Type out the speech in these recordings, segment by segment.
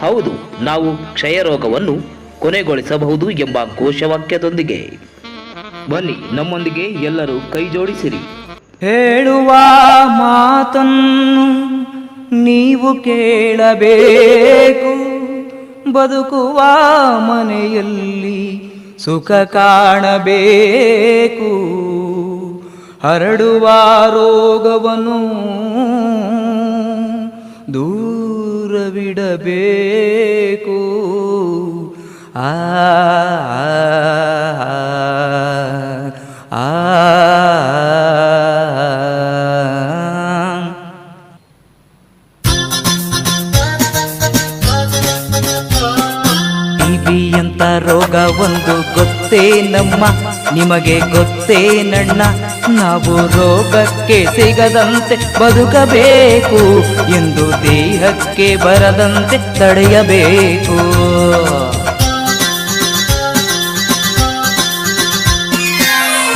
ಹೌದು, ನಾವು ಕ್ಷಯರೋಗವನ್ನು ಕೊನೆಗೊಳಿಸಬಹುದು ಎಂಬ ಘೋಷವಾಕ್ಯದೊಂದಿಗೆ. ಬನ್ನಿ, ನಮ್ಮೊಂದಿಗೆ ಎಲ್ಲರೂ ಕೈ ಜೋಡಿಸಿರಿ. ಹೇಳುವ ಮಾತನ್ನು ನೀವು ಕೇಳಬೇಕು. ಬದುಕುವ ಮನೆಯಲ್ಲಿ ಸುಖ ಕಾಣಬೇಕು. ಹರಡುವ ರೋಗವನ್ನು ದೂರವಿಡಬೇಕು ಆ ರೋಗ ಒಂದು ಗೊತ್ತೇ ನಮ್ಮ ನಿಮಗೆ ಗೊತ್ತೇ ನಣ್ಣ ನಾವು ರೋಗಕ್ಕೆ ಸಿಗದಂತೆ ಬದುಕಬೇಕು ಎಂದು ದೇಹಕ್ಕೆ ಬರದಂತೆ ತಡೆಯಬೇಕು.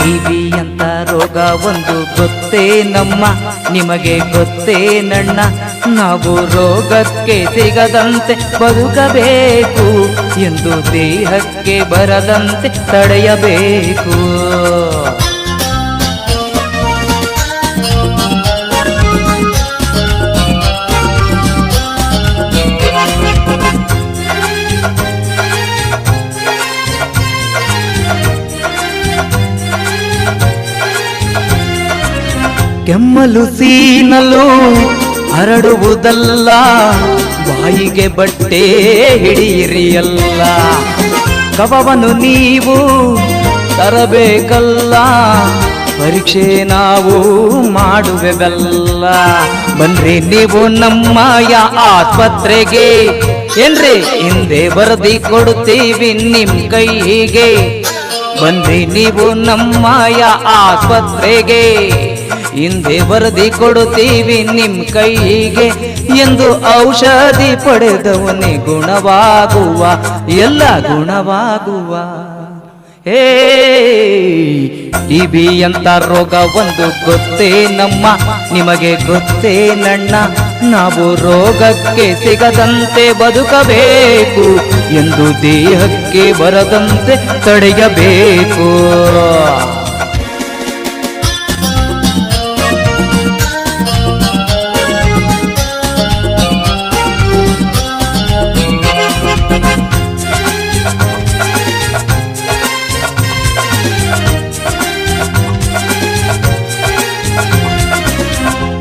ಟಿಬಿ ಅಂತ ರೋಗ ಒಂದು ಗೊತ್ತೇ ನಮ್ಮ. ನಿಮಗೆ ಗೊತ್ತೇ ನಣ್ಣ, ನಾವು ರೋಗಕ್ಕೆ ಸಿಗದಂತೆ ಬದುಕಬೇಕು. ಎಂದು ದೇಹಕ್ಕೆ ಬರದಂತೆ ತಡೆಯಬೇಕು. ಕೆಮ್ಮಲು ಸೀನಲು ಹರಡುವುದಲ್ಲ, ಬಾಯಿಗೆ ಬಟ್ಟೆ ಹಿಡಿಯಿರಿಯಲ್ಲ. ಕವವನ್ನು ನೀವು ತರಬೇಕಲ್ಲ, ಪರೀಕ್ಷೆ ನಾವು ಮಾಡುವೆವಲ್ಲ. ಬನ್ರಿ ನೀವು ನಮ್ಮಯ ಆಸ್ಪತ್ರೆಗೆ, ಏನ್ರಿ ಹಿಂದೆ ವರದಿ ಕೊಡುತ್ತೀವಿ ನಿಮ್ ಕೈಗೆ. ಬನ್ರಿ ನೀವು ನಮ್ಮಯ ಆಸ್ಪತ್ರೆಗೆ. ಹಿಂದೆ ವರದಿ ಕೊಡುತ್ತೀವಿ ನಿಮ್ ಕೈಗೆ. ಎಂದು ಔಷಧಿ ಪಡೆದವನೇ ಗುಣವಾಗುವ, ಎಲ್ಲ ಗುಣವಾಗುವ. ಹೇ ಟಿಬಿ ಅಂತ ರೋಗ ಒಂದು ಗೊತ್ತೇ ನಮ್ಮ, ನಿಮಗೆ ಗೊತ್ತೇ ನಣ್ಣ, ನಾವು ರೋಗಕ್ಕೆ ಸಿಗದಂತೆ ಬದುಕಬೇಕು, ಎಂದು ದೇಹಕ್ಕೆ ಬರದಂತೆ ತಡೆಯಬೇಕು.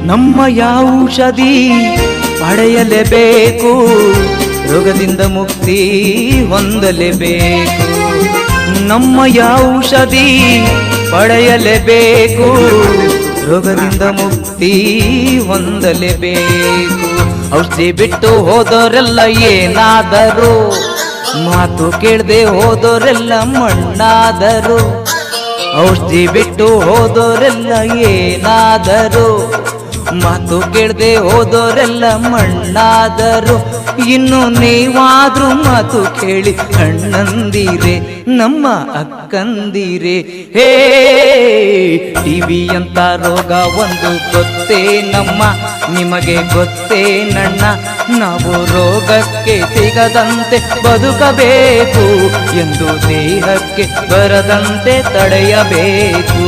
ನಮ್ಮ ಔಷಧಿ ಪಡೆಯಲೇಬೇಕು, ರೋಗದಿಂದ ಮುಕ್ತಿ ಹೊಂದಲೇಬೇಕು. ನಮ್ಮ ಔಷಧಿ ಪಡೆಯಲೇಬೇಕು, ರೋಗದಿಂದ ಮುಕ್ತಿ ಹೊಂದಲೇಬೇಕು. ಔಷಧಿ ಬಿಟ್ಟು ಹೋದವರೆಲ್ಲ ಏನಾದರೂ, ಮಾತು ಕೇಳದೆ ಹೋದವರೆಲ್ಲ ಮಣ್ಣಾದರು. ಔಷಧಿ ಬಿಟ್ಟು ಹೋದೋರೆಲ್ಲ ಏನಾದರು ಮಾತು ಕೇಳದೆ ಹೋದೋರೆಲ್ಲ ಮಣ್ಣಾದರು. ಇನ್ನು ನೀವಾದ್ರೂ ಮಾತು ಕೇಳಿ ಕಣ್ಣಂದಿರೆ, ನಮ್ಮ ಅಕ್ಕಂದಿರೆ. ಹೇ ಟಿವಿ ಅಂತ ರೋಗ ಒಂದು ಗೊತ್ತೇ ನಮ್ಮ, ನಿಮಗೆ ಗೊತ್ತೇ ನಣ್ಣ. ನಾವು ರೋಗಕ್ಕೆ ಸಿಗದಂತೆ ಬದುಕಬೇಕು ಎಂದು ದೇಹಕ್ಕೆ ಬರದಂತೆ ತಡೆಯಬೇಕು.